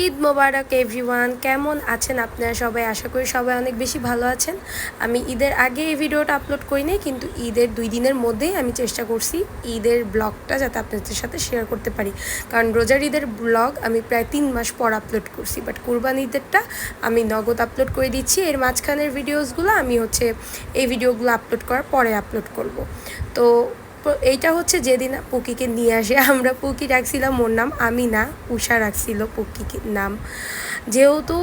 ঈদ মোবারক everyone কেমন আছেন আপনারা সবাই? আশা করি সবাই অনেক বেশি ভালো আছেন। আমি ঈদের আগে এই ভিডিওটা আপলোড করিনি কিন্তু ঈদের দুই দিনের মধ্যেই আমি চেষ্টা করছি ঈদের ব্লগটা যাতে আপনাদের সাথে শেয়ার করতে পারি। কারণ রোজার ঈদের ব্লগ আমি প্রায় তিন মাস পর আপলোড করছি বাট কুরবান ঈদেরটা আমি নগদ আপলোড করে দিচ্ছি। এর মাঝখানের ভিডিওসগুলো আমি হচ্ছে এই ভিডিওগুলো আপলোড করার পরে আপলোড করব। তো এইটা হচ্ছে যেদিন পুকিকে নিয়ে আসে। আমরা পুকি রাখছিলাম, ওর নাম আমি না উষা রাখছিল পুকি নাম। যেহেতু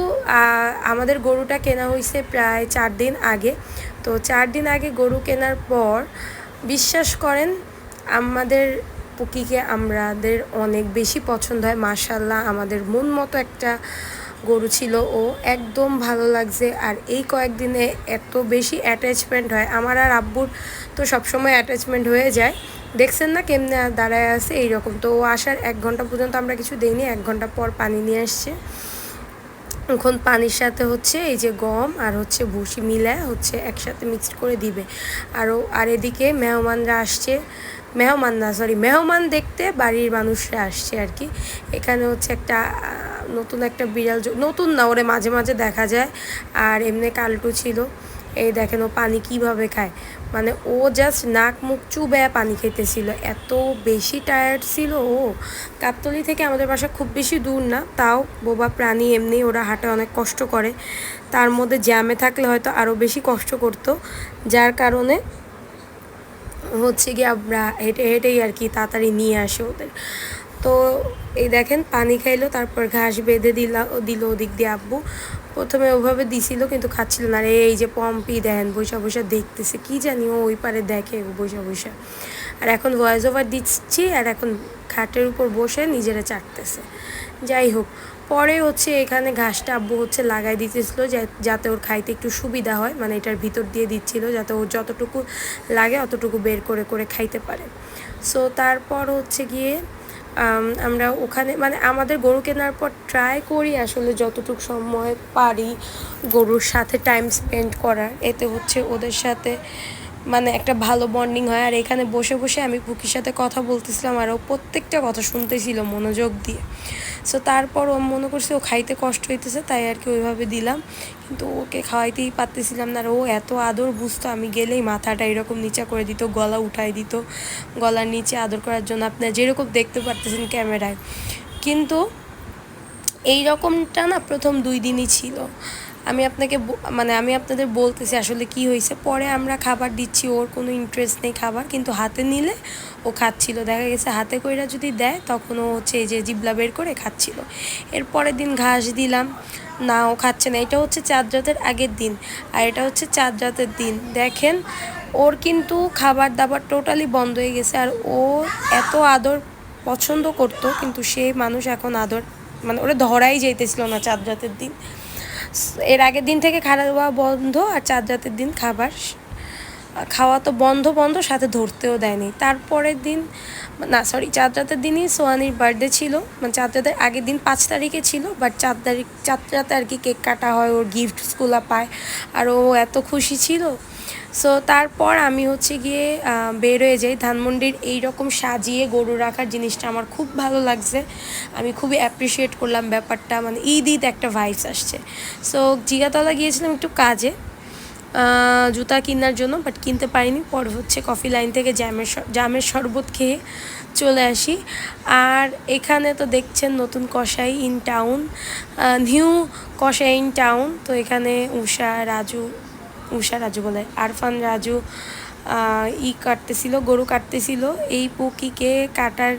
আমাদের গরুটা কেনা হয়েছে প্রায় চার দিন আগে। তো চার দিন আগে গরু কেনার পর বিশ্বাস করেন, আমাদের পুকিকে আমাদের অনেক বেশি পছন্দ হয়। মার্শাল্লাহ আমাদের মন মতো একটা গরু ছিল, ও একদম ভালো লাগছে। আর এই কয়েকদিনে এত বেশি অ্যাটাচমেন্ট হয়। আমার আর আব্বুর তো সবসময় অ্যাটাচমেন্ট হয়ে যায়। দেখছেন না কেমনে দাঁড়ায় আছে? এইরকম। তো ও আসার এক ঘণ্টা পর্যন্ত আমরা কিছু দেইনি। এক ঘণ্টা পর পানি নিয়ে আসছে। এখন পানির সাথে হচ্ছে এই যে গম আর হচ্ছে ভুসি মিলায় হচ্ছে একসাথে মিক্সড করে দিবে। আরও আর এদিকে মেহমানরা আসছে। মেহমান না সরি মেহমান দেখতে বাড়ির মানুষরা আসছে আর কি। এখানে হচ্ছে একটা নতুন একটা বিড়াল নতুন না, ওরে মাঝে মাঝে দেখা যায়। আর এমনি কালটু ছিল। এই দেখেন ও পানি কীভাবে খায়। মানে ও জাস্ট নাক মুখ চুবে পানি খেতেছিল। এত বেশি টায়ার্ড ছিল ও। গাবতলি থেকে আমাদের বাসা খুব বেশি দূর না। তাও বোবা প্রাণী এমনি ওরা হাঁটে অনেক কষ্ট করে। তার মধ্যে জ্যামে থাকলে হয়তো আরও বেশি কষ্ট করতো। যার কারণে হচ্ছে গিয়ে আমরা হেঁটে হেঁটেই আর কি তাড়াতাড়ি নিয়ে আসে ওদের। তো এই দেখেন, পানি খাইলো, তারপর ঘাস বেঁধে দিলা, দিল ওদিক দিয়ে আব্বু। প্রথমে ওভাবে দিছিল, কিন্তু খাচ্ছিল না। আর এই যে পম্পি দেখেন বৈশা বৈশা দেখতেছে, কি জানি ও ওই পারে দেখে বৈশা বৈশা আর এখন ভয়েস ওভার দিচ্ছি, আর এখন খাটের উপর বসে নিজেরা চাটতেছে। যাই হোক, পরে হচ্ছে এখানে ঘাসটা আব্বু হচ্ছে লাগাই দিতেছিল যাতে ওর খাইতে একটু সুবিধা হয় মানে এটার ভিতর দিয়ে দিচ্ছিল যাতে ওর যতটুকু লাগে অতটুকু বের করে করে খাইতে পারে। সো তারপর হচ্ছে গিয়ে আমরা ওখানে মানে আমাদের গরু কেনার পর ট্রাই করি আসলে যতটুকু সময় পারি গরুর সাথে টাইম স্পেন্ড করার। এতে হচ্ছে ওদের সাথে মানে একটা ভালো বন্ডিং হয়। আর এখানে বসে বসে আমি পুকির সাথে কথা বলতেছিলাম আর ও প্রত্যেকটা কথা শুনতেছিল মনোযোগ দিয়ে। সো তারপর ও মনে করছে ও খাইতে কষ্ট হইতেছে, তাই আর কি ওইভাবে দিলাম। কিন্তু ওকে খাওয়াইতেই পারতেছিলাম না আর ও এত আদর বুঝতো, আমি গেলেই মাথাটা এরকম নিচা করে দিত, গলা উঠাই দিত, গলার নিচে আদর করার জন্য। আপনারা যেরকম দেখতে পারতেছেন ক্যামেরায়। কিন্তু এই রকমটা না প্রথম দুই দিনই ছিল। আমি আপনাকে মানে আমি আপনাদের বলতেছি আসলে কি হয়েছে। পরে আমরা খাবার দিচ্ছি, ওর কোনো ইন্টারেস্ট নেই খাবার, কিন্তু হাতে নিলে ও খাচ্ছিল। দেখা গেছে হাতে কইরা যদি দেয়, তখন ও হচ্ছে এই যে জিবলা বের করে খাচ্ছিল। এর পরের দিন ঘাস দিলাম, না ও খাচ্ছে না। এটা হচ্ছে চাঁদ রাতের আগের দিন, আর এটা হচ্ছে চাঁদ রাতের দিন। দেখেন, ওর কিন্তু খাবার দাবার টোটালি বন্ধ হয়ে গেছে, আর ও এত আদর পছন্দ করতো, কিন্তু সে মানুষ এখন আদর মানে ওরা ধরাই যাইতেছিল না চাঁদ রাতের দিন। এর আগের দিন থেকে খাওয়া বন্ধ আর চার রাতের দিন খাবার। খাওয়া তো বন্ধ বন্ধ, সাথে ধরতেও দেয়নি। তারপরের দিন, না সরি চাঁদ রাতের দিনই সোয়ানির বার্থডে ছিল। মানে চাঁদ রাতের আগের দিন পাঁচ তারিখে ছিল বাট চার তারিখ, চার রাতে আর কি কেক কাটা হয়, ওর গিফটসগুলো পায়। আর ও এত খুশি ছিল সো তারপর আমি হচ্ছে গিয়ে আহ, বের হয়ে যাই। ধানমন্ডির এইরকম সাজিয়ে গরু রাখার জিনিসটা আমার খুব ভালো লাগছে। আমি খুবই অ্যাপ্রিসিয়েট করলাম ব্যাপারটা। মানে ঈদ ঈদ একটা ভাইবস আসছে। সো জিগাতলা গিয়েছিলাম একটু কাজে। জুতা কেনার জন্য বাট কিনতে পারিনি। পর হচ্ছে কফি লাইন থেকে জ্যামের জামের শরবত খেয়ে চলে আসি। আর এখানে তো দেখছেন নতুন কষাই ইন টাউন নিউ কষাই ইন টাউন তো এখানে উষা রাজু উষা রাজু বলে। আরফান রাজু ই কাটতেছিল, গরু কাটতেছিল। এই পুকিকে কাটার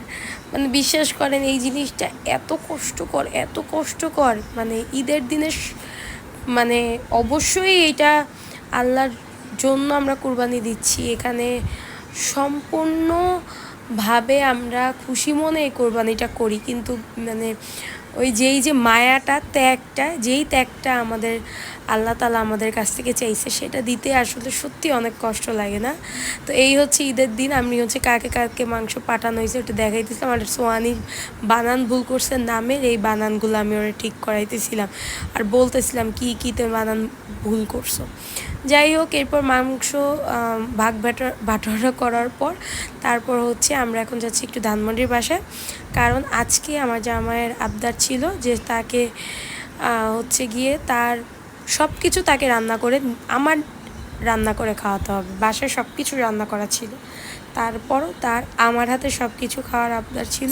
মানে বিশ্বাস করেন, এই জিনিসটা এত কষ্টকর এত কষ্টকর। মানে ঈদের দিনে মানে অবশ্যই এটা আল্লাহর জন্য আমরা কুরবানি দিচ্ছি। এখানে সম্পূর্ণভাবে আমরা খুশি মনে এই কোরবানিটা করি। কিন্তু মানে ওই যেই যে মায়াটা, ত্যাগটা, যেই ত্যাগটা আমাদের আল্লাহ তালা আমাদের কাছ থেকে চাইছে, সেটা দিতে আসলে সত্যি অনেক কষ্ট লাগে না? তো এই হচ্ছে ঈদের দিন, আমি হচ্ছে কাকে কাকে মাংস পাঠানো হয়েছে ওটা দেখাইতেছিলাম, আর সোয়ানির বানান ভুল করছে নামের, এই বানানগুলো আমি ওরা ঠিক করাইতেছিলাম। আর বলতেছিলাম, কি কীতে বানান ভুল করছ? যাই হোক এরপর মাংস ভাগ বাটা, বাটোয়ারা করার পর তারপর হচ্ছে আমরা এখন যাচ্ছি একটু ধানমন্ডির বাসায়। কারণ আজকে আমার জামাইয়ের আবদার ছিল যে তাকে হচ্ছে গিয়ে তার সব কিছু তাকে রান্না করে, আমার রান্না করে খাওয়াতে হবে। বাসায় সব কিছু রান্না করা ছিল। তারপরও তার আমার হাতে সব কিছু খাওয়ার আবদার ছিল।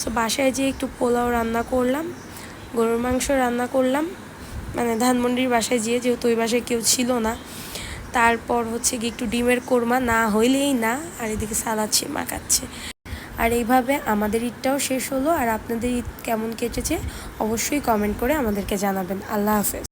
সো বাসায় যেয়ে একটু পোলাও রান্না করলাম, গরুর মাংস রান্না করলাম। মানে ধানমন্ডির বাসায় যেয়ে যেহেতু ওই বাসায় কেউ ছিল না, তারপর হচ্ছে গিয়ে একটু ডিমের কোরমা না হইলেই না, আর এদিকে সালাচ্ছে মাখাচ্ছে আর এইভাবে আমাদের ঈদটাও শেষ হলো, আর আপনাদের ঈদ কেমন কেটেছে অবশ্যই কমেন্ট করে আমাদেরকে জানাবেন। আল্লাহ হাফেজ।